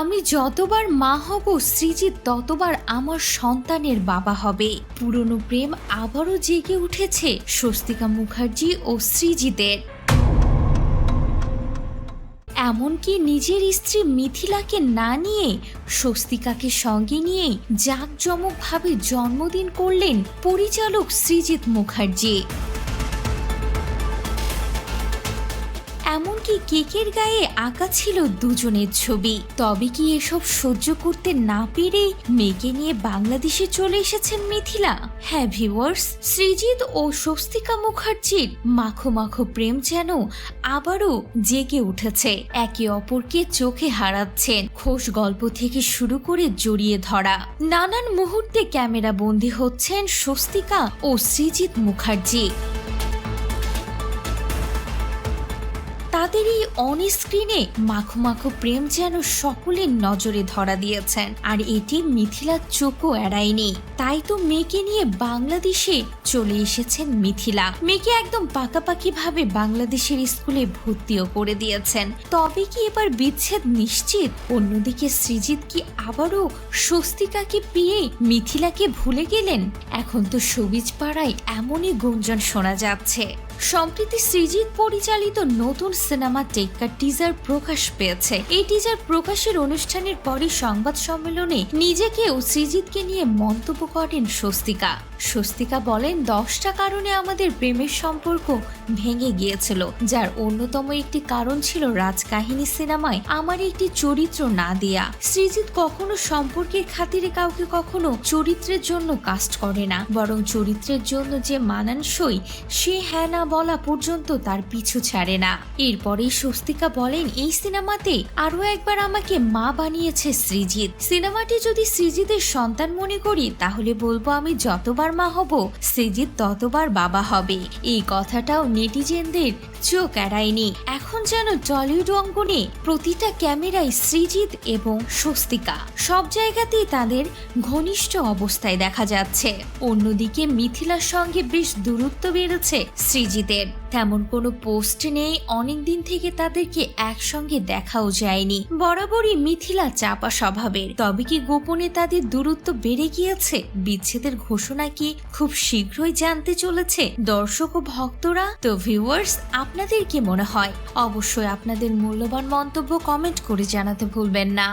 আমি যতবার মা হব সৃজিত ততবার আমার সন্তানের বাবা হবে। পুরনো প্রেম আবারও জেগে উঠেছে স্বস্তিকা মুখার্জি ও সৃজিতের। এমনকি নিজের স্ত্রী মিথিলাকে না নিয়ে স্বস্তিকাকে সঙ্গে নিয়েই জাঁকজমকভাবে জন্মদিন করলেন পরিচালক সৃজিত মুখার্জি। এমনকি কেকের গায়ে আঁকা ছিল দুজনের ছবি। তবে কি এসব সহ্য করতে না পেরে মেয়েকে নিয়ে বাংলাদেশে চলে এসেছেন মিথিলা? হ্যাঁ ভিওয়ার্স সৃজিত ও স্বস্তিকা মুখার্জির মাখো মাখো প্রেম যেন আবারও জেগে উঠেছে। একে অপরকে চোখে হারাচ্ছেন, খোশ গল্প থেকে শুরু করে জড়িয়ে ধরা। নানান মুহূর্তে ক্যামেরা বন্দী হচ্ছেন স্বস্তিকা ও সৃজিত মুখার্জি। তাদের এই অন স্ক্রিনে মাখো মাখো প্রেম যেন সকলের নজরে ধরা দিয়েছেন। আর এটি মিথিলার চোখও এড়ায়নি। তাই তো মেয়েকে নিয়ে বাংলাদেশে চলে এসেছেন মিথিলা। মেয়েকে একদম পাকাপাকি ভাবে বাংলাদেশের স্কুলে ভর্তিও করে দিয়েছেন। তবে কি এবার বিচ্ছেদ নিশ্চিত? অন্যদিকে সৃজিত কি আবারও স্বস্তিকাকে পেয়ে মিথিলাকে ভুলে গেলেন? এখন তো সবিজ পাড়ায় এমনই গুঞ্জন শোনা যাচ্ছে। সম্প্রতি সৃজিত পরিচালিত নতুন সিনেমা টেক্কা টিজার প্রকাশ পেয়েছে। এই টিজার প্রকাশের অনুষ্ঠানের পরই সংবাদ সম্মেলনে নিজেকেও সৃজিতকে নিয়ে মন্তব্য করেন স্বস্তিকা। স্বস্তিকা বলেন, দশটা কারণে আমাদের প্রেমের সম্পর্ক ভেঙে গিয়েছিল। যার অন্যতম একটি কারণ ছিল রাজকাহিনী সিনেমায় আমার একটি চরিত্র না দেয়া। সৃজিত কখনো সম্পর্কের খাতিরে কাউকে কখনো চরিত্রের জন্য কাস্ট করে না। বরং চরিত্রের জন্য যে মানানসই, সে হ্যাঁ না বলা পর্যন্ত তার পিছু ছাড়ে না। এরপরেই স্বস্তিকা বলেন, এই সিনেমাতে আরও একবার আমাকে মা বানিয়েছে সৃজিত সিনেমাটি যদি সৃজিতের সন্তান মনে করি, তাহলে বলব আমি যতবার মা হব সৃজিত ততবার বাবা হবে। এই কথাটাও নেটিজেনদের চোখ এড়ায়নি। এখন যেন টলিউড অঙ্গনে প্রতিটা ক্যামেরায় সৃজিত এবং স্বস্তিকা। সব জায়গাতেই তাদের ঘনিষ্ঠ অবস্থায় দেখা যাচ্ছে। অন্যদিকে মিথিলার সঙ্গে বেশ দূরত্ব বেড়েছে সৃজিতের। তেমন কোনো পোস্ট নেই, অনেকদিন থেকে তাদেরকে একসঙ্গে দেখাও যায়নি। বরাবরই মিথিলা চাপা স্বভাবের। তবে কি গোপনে তাদের দূরত্ব বেড়ে গিয়েছে? বিচ্ছেদের ঘোষণা কি খুব শীঘ্রই জানতে চলেছে? দর্শক ও ভক্তরা, তো ভিউয়ার্স আপনাদের কি মনে হয়? অবশ্যই আপনাদের মূল্যবান মন্তব্য কমেন্ট করে জানাতে ভুলবেন না।